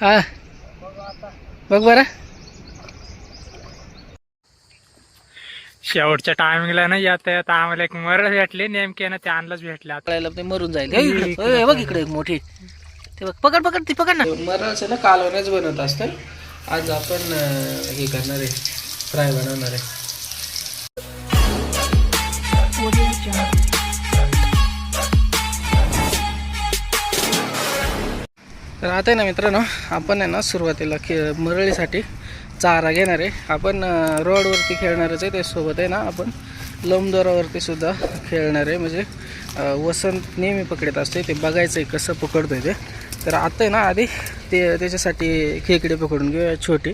हा. बघू आता. बघ बरं. शेवटच्या टायमिंगला ना येता येता आम्हाला एक मरळ भेटली. नेमके ना ते आणलंच भेटले. आता कळायला ते मरून जाईल. हे इकडे, हे बघ इकडे एक मोठी. ते बघ. पकड पकड ती पकड ना. मरळचं ना कालवणच बनवत असतं आज आपण अं, हे करणार आहे. फ्राय बनवणार आहे. तर आता आहे ना मित्रांनो आपण आहे ना सुरुवातीला खे मरळीसाठी चारा घेणार आहे. आपण रोडवरती खेळणारच आहे त्यासोबत आहे ना आपण लंबदोरावरती सुद्धा खेळणार आहे. म्हणजे वसंत नेहमी पकडत असते ते बघायचं आहे कसं पकडतो आहे ते. तर आता आहे ना आधी ते त्याच्यासाठी खेकडे पकडून घेऊया छोटी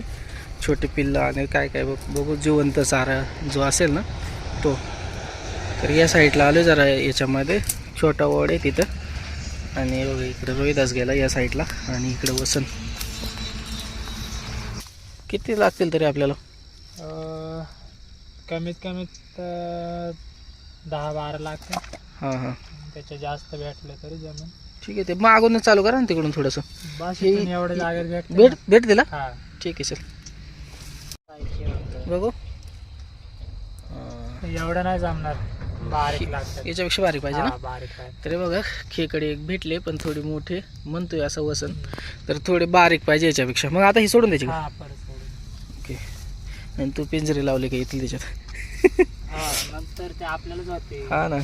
छोटी पिल्लं आणि काय काय बघ बघू जिवंत चारा जो असेल ना तो. तर या साईडला आलो जरा याच्यामध्ये छोटा वड आहे तिथं. आणि बघा इकडे रोहिदास गेला या साईडला आणि इकडे वसंत. किती लागतील तरी आपल्याला? कमीत कमीत दहा बारा लाख हां हां. त्याच्या जास्त भेटले तरी जमीन ठीक आहे ते मागूनच चालू करा ना तिकडून थोडंसं. बस एवढे जागेत भेटले भेट भेट दिला? हा. ठीक आहे चल. बघू. एवढं नाही जमणार. बारीक लागतात. याच्यापेक्षा बारीक पाहिजे ना? हा, बारीक लागतात तरी बघा खेकडे एक भेटले पण थोडी मोठे म्हणतोय असं वसंत तर थोडे बारीक पाहिजे याच्यापेक्षा. मग आता ही सोडून द्यायची का हा परत सोडून. ओके. आणि तू पिंजरे लावले का येतील त्याच्यात? हा नंतर ते आपल्यालाच हा ना.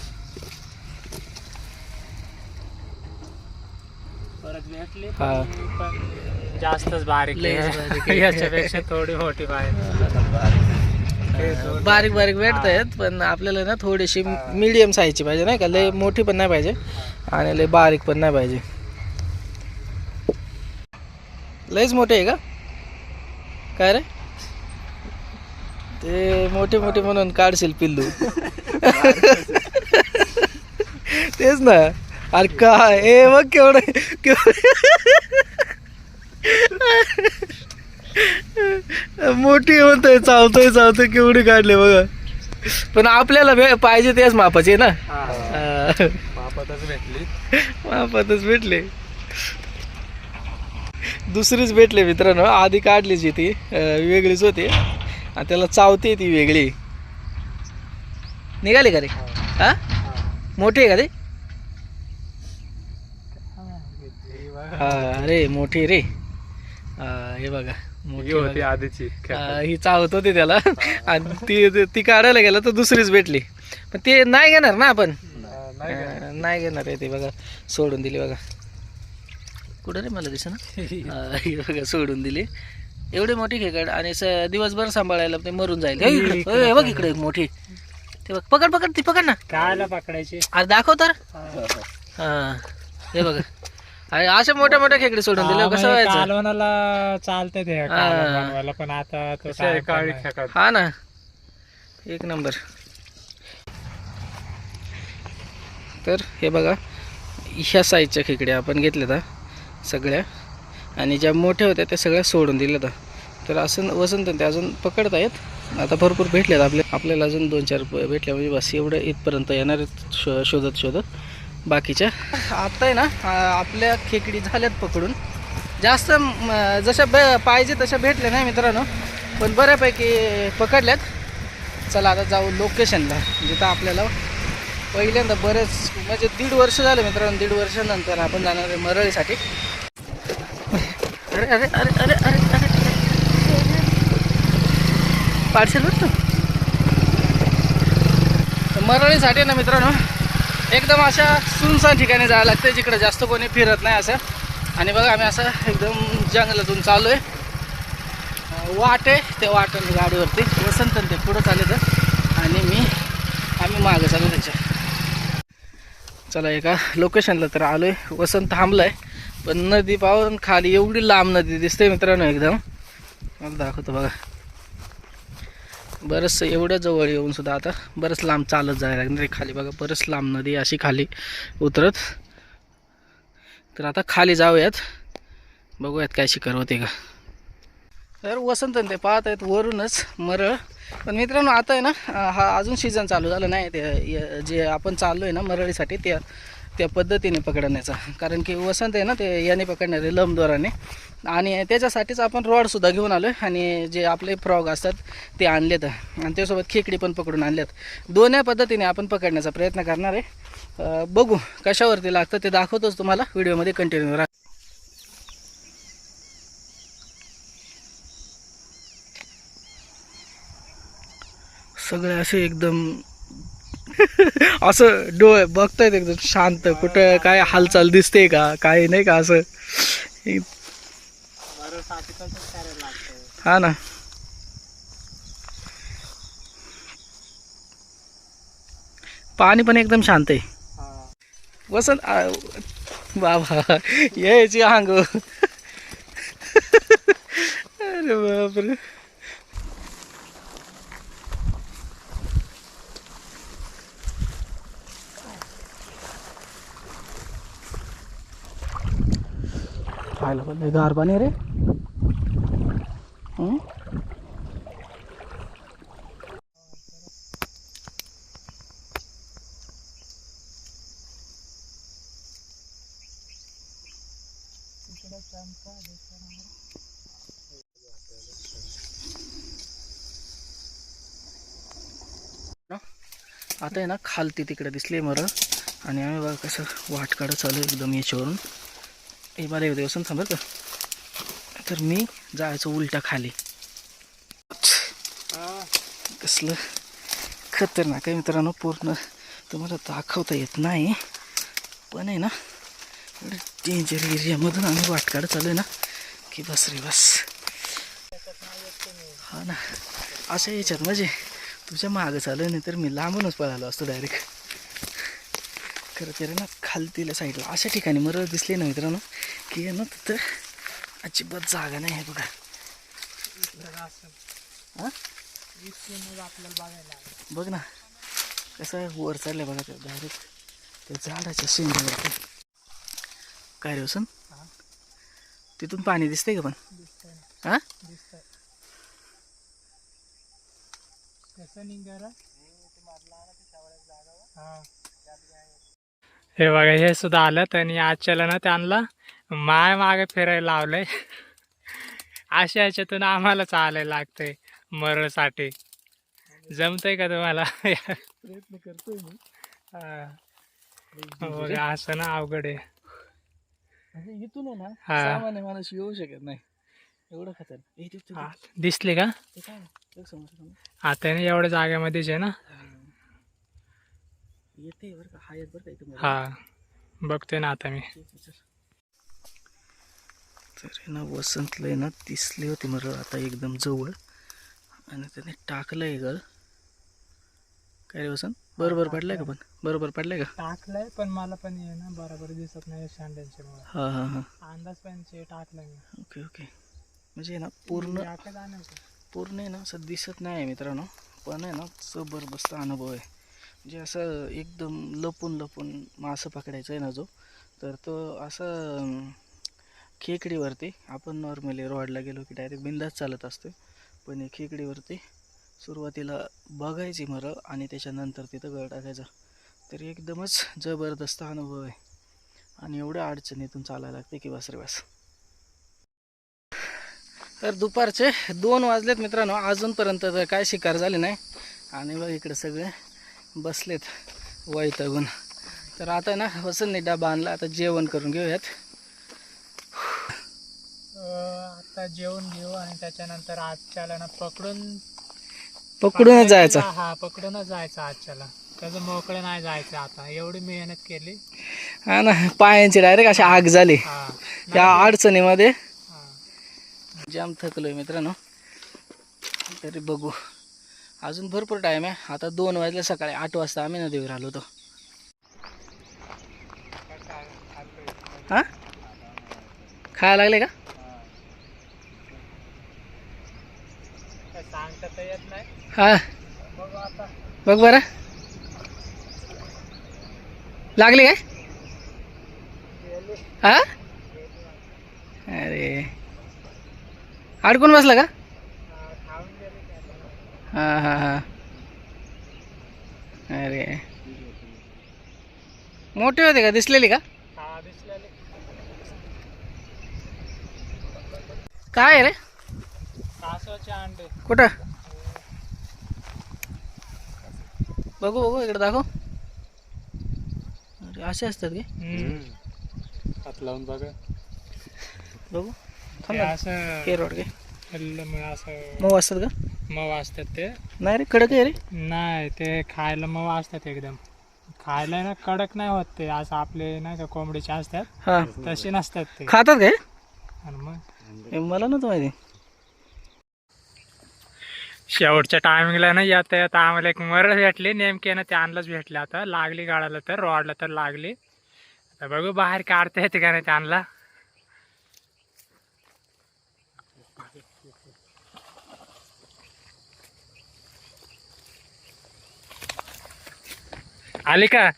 परत भेटले हा. पण पण जास्तच बारीक लयच आहे. बारीक आहे. याच्यापेक्षा थोडी मोठी दोन- बारीक बारीक भेटत आहेत पण आपल्याला ना थोडीशी मीडियम साईजची पाहिजे नाही का? लय मोठी पण नाही पाहिजे आणि लय बारीक पण नाही पाहिजे. लयच मोठे आहे का? काय रे? ते मोठे मोठे म्हणून काढशील पिल्लू. तेच ना. अरे काय? ए बघ केवढं केवढं मोठी म्हणतोय चावतोय चावतोय केवढी काढले बघा. पण आपल्याला भे- पाहिजे त्याच मापाचे ना? हा. बापातच भेटली. मापातच भेटले. दुसरीच भेटले मित्रांनो. आधी काढलीच ती अं, वेगळीच होती. आणि त्याला चावते ती वेगळी. निघाली का रे? हा. मोठी आहे का ती हा अरे मोठी रे. हा, हे बघा. मोठी बघा. आधीची हा, ही चावत होती त्याला. आणि ती ती काढायला गेला तर दुसरीच भेटली. पण ते नाही घेणार ना आपण. हा, नाही घेणार आहे ते बघा. सोडून दिली बघा. कुठं रे मला दिसं ना ही बघा सोडून दिली. एवढी मोठी खेकड आणि दिवसभर सांभाळायला ते मरून जाईल. हे हे बघ इकडे एक मोठी. ते बघ पकड पकड ती पकड ना. कायला पकडायची? अरे दाखव तर. हा हे बघा. अरे अशा मोठ्या मोठ्या खेकडे सोडून दिले कसं व्हायचं? कालवणाला चालते ते कालवण बनवायला पण आता तो time पण नाही. हा ना. एक नंबर. तर हे बघा ह्या साईजच्या खेकड्या आपण घेतल्या होत्या सगळ्या. आणि ज्या मोठ्या होत्या त्या सगळ्या सोडून दिल्या होत्या तर असं वसंत ते अजून पकडत आहेत. आता भरपूर भेटल्यात आपले. आपल्याला अजून दोन चार प- भेटल्या म्हणजे बस एवढं इथपर्यंत येणार आहेत शो शोधत शोधत बाकीच्या? आता आहे ना आपल्या खेकडी झाल्यात पकडून. जास्त जशा बे पाहिजे तशा भेटल्या नाही मित्रांनो पण बऱ्यापैकी पकडल्यात. चला आता जाऊ लोकेशनला जिथं आपल्याला पहिल्यांदा बरेच म्हणजे दीड वर्ष झालं मित्रांनो दीड वर्षानंतर आपण जाणार आहे मरळीसाठी अरे अरे अरे अरे अरे अरे. पार्सल भेटतो मरळीसाठी ना मित्रांनो एकदम अशा सुनसान ठिकाणी जायला लागतं जिकडे जास्त कोणी फिरत नाही असं. आणि बघा आम्ही असं एकदम जंगलातून चालू आहे वाट आहे त्या वाटेने गाडीवरती. वसंत आणि ते पुढं चालले तर आणि मी आम्ही मागं चालू त्याच्या. चला एका लोकेशनला तर आलो आहे वसंत थांबलं आहे पण नदी पाहून खाली एवढी लांब नदी दिसते मित्रांनो एकदम. मला दाखवतो बघा. बरंच एवढ्या जवळ येऊन सुद्धा आता बरंच लांब चालत जायला लागणार खाली बघा बरंच लांब नदी अशी खाली उतरत. तर आता खाली जाऊयात. बघूयात काय शिकार होते का. तर वसंत ते पाहत आहेत वरूनच मरळ. पण मित्रांनो आता आहे ना हा अजून सीझन चालू झाला नाही. ते जे आपण चाललो आहे ना मरळीसाठी त्या त्या पद्धतीने पकडण्याचा. कारण की वसंत आहे ना ते याने पकडणारे लंबदोराने आणि त्याच्यासाठीच आपण रॉडसुद्धा घेऊन आलो आहे आणि जे आपले फ्रॉग असतात ते आणलेत. आणि त्यासोबत खेकडी पण पकडून आणल्यात. दोन्ही पद्धतीने आपण पकडण्याचा प्रयत्न करणार आहे. बघू कशावरती लागतं ते दाखवतोच तुम्हाला. व्हिडिओमध्ये कंटिन्यू राहा. सगळे असे एकदम असं डोळे बघतायत एकदम शांत. कुठं काय हालचाल दिसते का? काय नाही का असं? हा ना. पाणी पण एकदम शांत आहे. हा. वसंत बाबा यायची अंग अरे बापरे. खायला पण गार पाणी रे. आता आहे ना खालती तिकडे दिसले मरं. आणि आम्ही बघा कसं वाट काढत चालू आहे एकदम याच्यावरून. हे मला येऊ दिवसून थांबल का. तर मी जायचं उलटा खाली. कसलं खतरनाक आहे मित्रांनो पूर्ण तुम्हाला दाखवता येत नाही. पण आहे ना डेंजर एरियामधून आम्ही वाट काढत चालू आहे ना की बस रे बस. हा ना अशा याच्यात म्हणजे तुझ्या मागं चालू आहे नाही तर मी लांबूनच पळालो असतो डायरेक्ट खरं तर ना खालतीला साईडला अशा ठिकाणी मरळ दिसले ना मित्रांनो की ना तिथं अजिबात जागा नाही आहे बघा. आपल्याला बघायला बघ ना कसं आहे वर चाललंय बघा ते डायरेक्ट त्या झाडाच्या शेंड्यावरती काय रे वसन तिथून पाणी दिसतंय का पण? दिसतंय हा? दिसतंय कसं निघाला? हा बघा हे सुद्धा आलं. आणि आजच्याला ना त्यांना माय मागे फिरायला लावलंय. अशा याच्यातून आम्हाला चालायला लागतंय मरसाठी जमतंय का तुम्हाला? प्रयत्न करतोय मी. असं ना अवघड आहे. इथून ना. सामान्य माणूस येऊ शकत नाही. एवढं खतर. दिसली का. आता एवढ्या जागेमध्येच आहे ना. येते बरं का? हा येत बरं का इथं मध्ये. हा बघतोय ना आता मी. तर ना वसंतला ना दिसली होती मग आता एकदम जवळ. आणि त्याने टाकलं आहे गळ काय रे वसंत? बरोबर पडलाय का पण? बरोबर पडलाय का? टाकलंय पण मला पण ये ना बरोबर दिसत नाही शांड्यांच्या मुळे. हा हा हा. अंदाज पण ते टाकलं मी. Okay okay. म्हणजे आहे ना पूर्ण आणायचं. पूर्ण आहे ना असं दिसत नाही आहे मित्रांनो. पण आहे ना जबरदस्त अनुभव आहे. जे असं एकदम लपून लपून मासं पकडायचं आहे ना जो तर तो असं खेकडीवरती आपण नॉर्मली रॉडला गेलो की डायरेक्ट बिंदाच चालत असतो पण हे खेकडीवरती सुरुवातीला बघायची मरं आणि त्याच्यानंतर तिथं गळ टाकायचा. तर एकदमच जबरदस्त अनुभव आहे. आणि एवढ्या अडचणीतून चालायला लागते की बस रे बस तर दुपारचे दोन वाजलेत मित्रांनो अजूनपर्यंत तर काय शिकार झाले नाही. आणि बघ इकडे सगळे बसलेत वैतागून तर आता ना वसंतने डबा आणला आता जेवण करून घेऊयात. आता जेवण घेऊ आणि त्याच्यानंतर आजच्याला ना पकडून पकडूनच जायचा. हा पकडूनच जायचं आजच्याला. त्याचं मोकळं नाही जायचं आता. एवढी मेहनत केली. हा ना पायांची डायरेक्ट अशी आग झाली. हा. त्या अडचणीमध्ये. हा. जाम थकलोय मित्रांनो. तरी बघू. अजून भरपूर टाईम आहे. आता दोन वाजले सकाळी. आठ वाजता आम्ही नदीवर आलो होतो. हा? खायला लागले का? हा. बघ बरं. लागले काय? हा? अरे. अडकून बसला का हा, खाऊन गेले की आता. हा हा हा. अरे. मोठे होते का? दिसलेली का? हा काय रे? अंडे. कुठं? बघू बघू इकडे दाखव. अरे असे असतात का? हात लावून बघा. बघू. थांब. असं केरवड मग असं मऊ असतात का? मऊ असतात ते. नाही रे कडक आहे रे. नाही ते खायला मऊ असतात एकदम. खायला ना कडक नाही होत ते असं आपले नाही का कोंबडीचे असतात. हा. तसे नसतात ते. खातात काय आणि मग? हे मला नव्हतं माहिती. शेवटच्या टायमिंगला ना येता येता आम्हाला एक मर भेटली. नेमके ना ते आणलंच भेटले आता. लागली गाडाला तर रॉडला तर लागली. आता बघू बाहेर काढता येते का नाही ते आणला. आली का?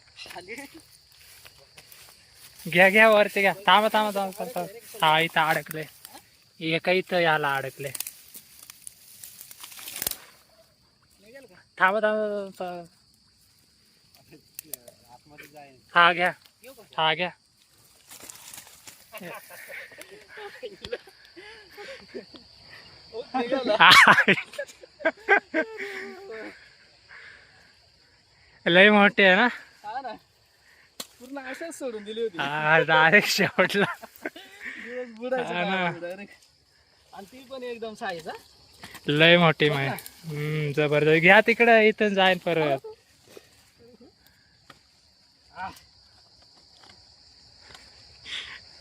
घ्या घ्या वरती घ्या. थांबा थांबा थांबा थांबा हा इथं अडकले. एका इथं याला अडकले. थांबा थांबा. हा घ्या. हा घ्या. लय मोठे आहे ना? पूर्ण सोडून दिली होती. हा डायरेक्ट शेवटला दिवस बुडायचं हा ना. काम होतं direct. आणि ती पण एकदम साईज हा. लय मोठी माय. हम्म जबरदस्त. घ्या तिकडं इथं जाईन परत.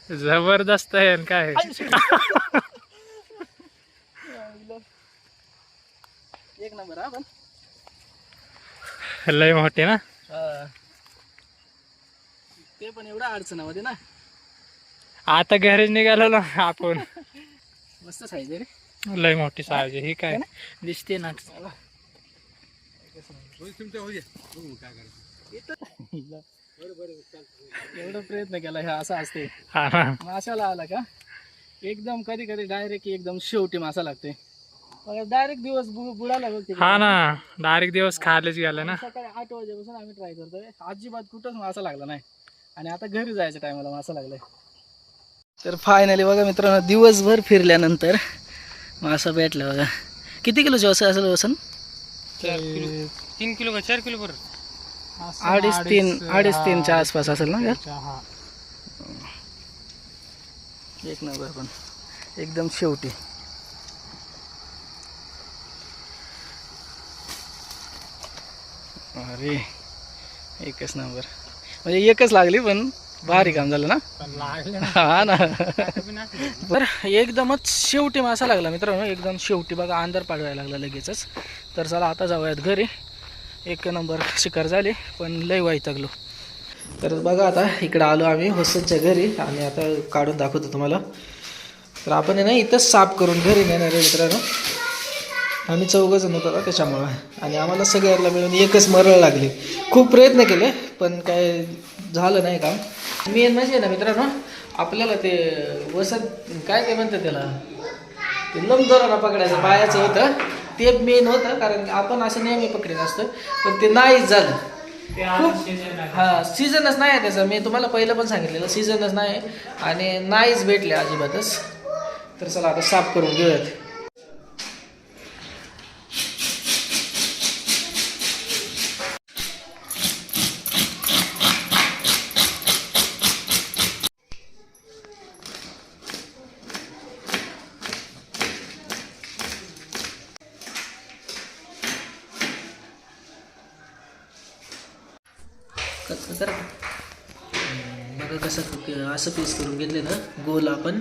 जबरदस्त आहे न काय. एक नंबर हा पण. लय मोठी ना? ते पण एवढा अडचणामध्ये ना? आता घरी निघालो ना आपण. मस्त साईज रे. लय मोठी साईज ही काय? दिसते ना. एवढा प्रयत्न केला हे असं असते हा माशाला आला का? एकदम कधी कधी डायरेक्ट एकदम शेवटी मासा लागते डायरेक्ट दिवस बु- बुडाला बघ तिकडे. हा ना डायरेक्ट दिवस खायलाच गेला ना. सकाळी आठ वाजेपासून आम्ही ट्राय करतोय. अजिबात कुठंच मासा लागला नाही. आणि आता घरी जायच्या टायमाला मासा लागलाय. तर फायनली बघा मित्रांनो दिवसभर फिरल्यानंतर मासा भेटला बघा. किती किलोचे असं असेल वसन तीन किलो का? चार किलो बरं. अडीच तीन अडीच तीनच्या आसपास असेल ना का हा. एक नंबर पण. एकदम शेवटी. अरे एकच नंबर. म्हणजे एकच लागली पण भारी काम झालं ना? हा ना. बरं एकदमच शेवटी मासा लागला मित्रांनो. एकदम शेवटी बघा अंधार पाडवायला लागला लगेचच. तर चला आता जाऊयात घरी. एक नंबर शिकार झाली पण लय वाईटगलो तर बघा आता इकडं आलो आम्ही होसनच्या घरी. आणि आता काढून दाखवतो तुम्हाला. तर आपण ना इथंच साफ करून घरी नेणार आहे मित्रांनो. आम्ही चौघजण होतो ना त्याच्यामुळं. आणि आम्हाला सगळ्यांना मिळून एकच मरळ लागली. खूप प्रयत्न केले पण काय झालं नाही काम. मेन म्हणजे ना मित्रांनो आपल्याला ते वसंत काय ते म्हणतात त्याला? ते लंबदोराला पकडायचं बायाचं होतं. ते मेन होतं कारण आपण असं नेहमी पकडीत असतं पण ते नाहीच झालं. खूप हा सीझनच नाही आहे त्याचा. मी तुम्हाला पहिलं पण सांगितलेलं सीझनच नाही आणि नाहीच भेटले अजिबातच. तर चला आता साफ करून घेऊयात क- करा हम्म, बघा कसं क- असं पीस करून घेतले ना गोल आपण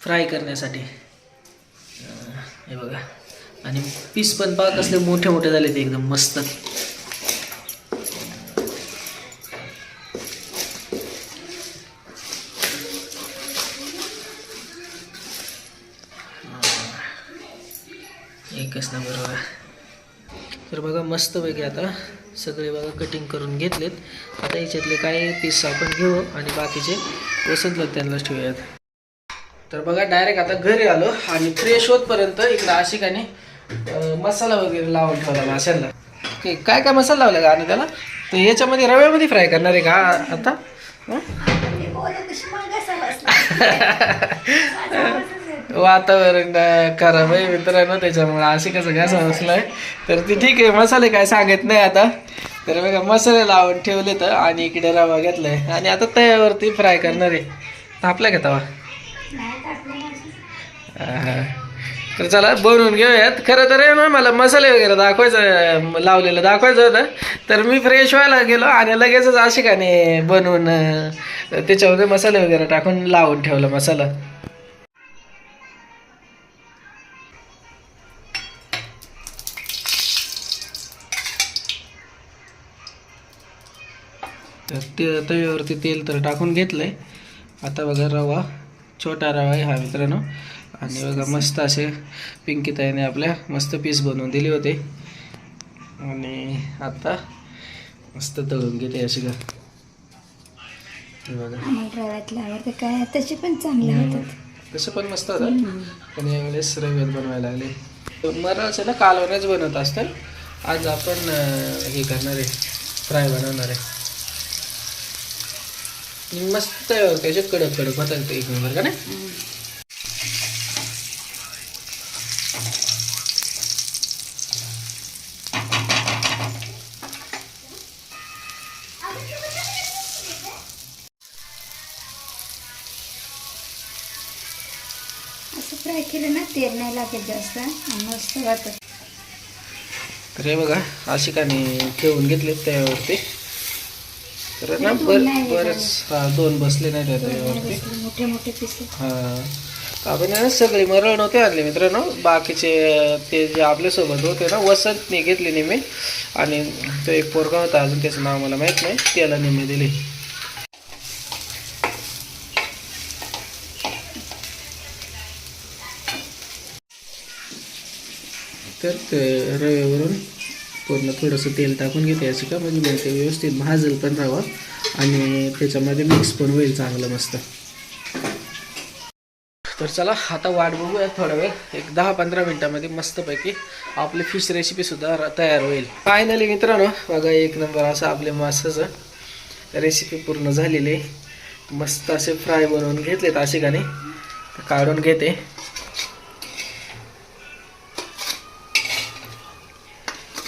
फ्राय करण्यासाठी. हे बघा. आणि पीस पण पाक असले मोठे मोठे झाले ते एकदम मस्त. एकच नंबर बघा. तर बघा मस्तपैकी आता सगळे बघा कटिंग करून घेतलेत. आता याच्यातले काय पीस आपण घेऊ आणि बाकीचे वसंतला त्यांनाच ठेवूयात. तर बघा डायरेक्ट आता घरी आलो आणि फ्रेश होतपर्यंत इकडं आशिकाने अं, मसाला वगैरे लावून ठेवला माशांना. काय काय मसाला लावला का आणि त्याला तर याच्यामध्ये रव्यामध्ये फ्राय करणार आहे का आता? वातावरण खराब आहे मित्रांनो त्याच्यामुळे असे कसं घासा बसलाय तर ते ठीक आहे मसाले काय सांगत नाही आता. तर बघा मसाले लावून ठेवले तर आणि इकडे रवा घेतलाय. आणि आता तव्यावरती फ्राय करणार आहे. तापला का तवा? हा. तर चला बनवून घेऊयात. खरं तर आहे ना मला मसाले वगैरे दाखवायचं लावलेलं दाखवायचं होतं. तर मी फ्रेश व्हायला गेलो आणि लगेचच आशिकाने बनवून अं, त्याच्यामध्ये मसाले वगैरे टाकून लावून ठेवला मसाला. तर ते तव्यावरती तेल तर टाकून घेतलंय. आता बघा रवा छोटा रवा आहे हा मित्रांनो. आणि बघा मस्त असे पिंकी ताईने आपल्या मस्त पीस बनवून दिले होते. आणि आता मस्त तळून घेते अशी का बघा. काय? तसे पण चांगले होतात. तसं पण मस्त होतं पण यावेळेस रव्यात बनवायला लागले. मराचं ना कालवणच बनवत असतात आज आपण हे करणार आहे. फ्राय बनवणार आहे. मस्त त्याचे कडक कडक होतात एक नंबर का नाही? असं फ्राय केलं ना तेल नाही लागत जास्त. मस्त वाटत. तर हे बघा आशिकाने ठेवून घेतले त्यावरती. तर ना बर बरेच हा दोन बसले नाही मोठे मोठे पीस. हा. आपण ना सगळे मरळ नव्हते आणले मित्रांनो. बाकीचे ते जे आपल्यासोबत होते ना वसंतने घेतले निम्मे. आणि तो एक पोरगा होता अजून त्याचं नाव मला माहीत नाही. त्याला निम्मे दिले. तर ते रव्यावरून पूर्ण थोडंसं तेल टाकून घेते याचं का? म्हणजे मग ते व्यवस्थित भाजल पण राहावं. आणि त्याच्यामध्ये मिक्स पण होईल चांगलं मस्त. तर चला आता वाट बघूया थोडा वेळ. एक दहा पंधरा मिनटामध्ये मस्तपैकी आपली फिश रेसिपीसुद्धा तयार होईल. फायनली मित्रांनो बघा एक नंबर असं आपले मासाचं रेसिपी पूर्ण झालेली आहे. मस्त असे फ्राय बनवून घेतलेत आशिकाने काढून घेते.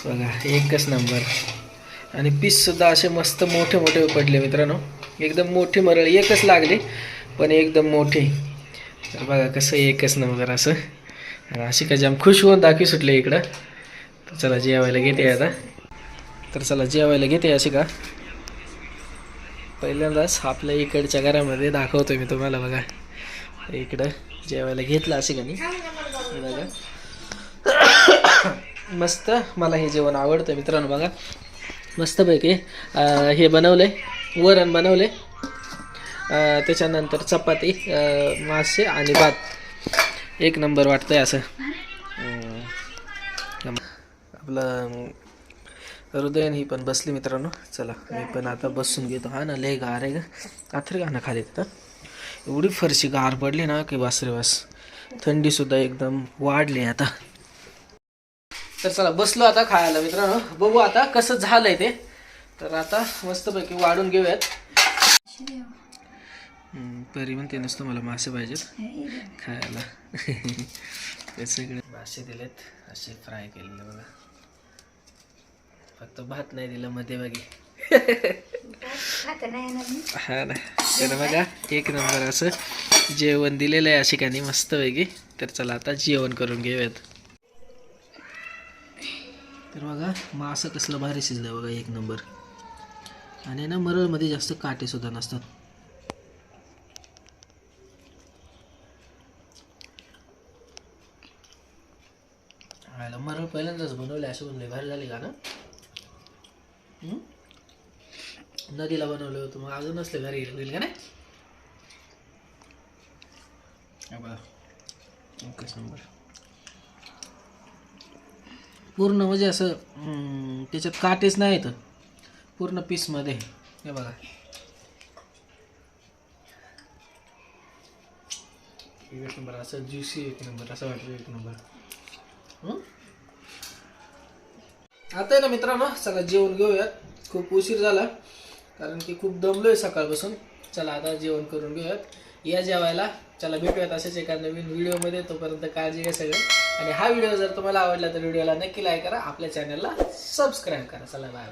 बघा एकच नंबर. आणि पीससुद्धा असे मस्त मोठे मोठे पडले मित्रांनो. एकदम मोठी मरळ एकच लागली पण एकदम मोठी. तर बघा कसं एकच नंबर असं. आणि अशी का जाम खुश होऊन दाखवी सुटले इकडं. तर चला जेवायला घेते आता. तर चला जेवायला घेते अशी का. पहिल्यांदाच आपल्या इकडच्या घरामध्ये दाखवतो मी तुम्हाला बघा. इकडं जेवायला घेतलं अशी का नाही बघा. मस्त. मला हे जेवण आवडतं मित्रांनो बघा. मस्तपैकी हे हे बनवले वरण बनवले. त्याच्यानंतर चपाती मासे आणि भात. एक नंबर वाटतंय असं. आपलं हृदयन ही पण बसली मित्रांनो. चला मी पण आता बसून घेतो. हा ना लय गार आहे का अथर गाणं खाली तर. एवढी फरशी गार पडली ना की बस. रे थंडीसुद्धा एकदम वाढली आता. तर चला बसलो आता खायला मित्रांनो. बघू आता कसं झालंय ते. तर आता मस्तपैकी वाढून घेऊयात. परी म्हणते नसतो मला मासे पाहिजेत खायला. ते सगळे मासे दिलेत. असे फ्राय केलेले बघा. फक्त भात नाही दिलं मध्ये बघी हा ना. तर बघा एक नंबर असं जेवण दिलेलं आहे अशिकाने मस्तपैकी. तर चला आता जेवण करून घेऊयात. तर बघा मासं कसलं भारी शिजलं बघा एक नंबर. आणि ना मरळमध्ये जास्त काटेसुद्धा नसतात. खायला मरळ पहिल्यांदाच बनवले असे बनले भारी झाले का ना? नदीला बनवलं होतं मग अजून नसलं घरी होईल का नाही? बघा. एकच नंबर. पूर्ण म्हणजे असं त्याच्यात काटेच नाही येत पूर्ण पीसमध्ये हे बघा. एक नंबर असं ज्युसी एक नंबर असं वाटलं एक नंबर. आता आहे ना मित्रांनो चला जेवण घेऊयात. खूप उशीर झाला कारण की खूप दमलोय सकाळपासून. चला आता जेवण करून घेऊयात. या जेवायला चला भेटूयात असेच एका नवीन व्हिडिओमध्ये तोपर्यंत काळजी घ्या सगळं. आणि हा व्हिडिओ जर तुम्हाला आवडला तर व्हिडिओला नक्की लाईक करा. आपल्या चॅनलला सबस्क्राईब करा. चला बाय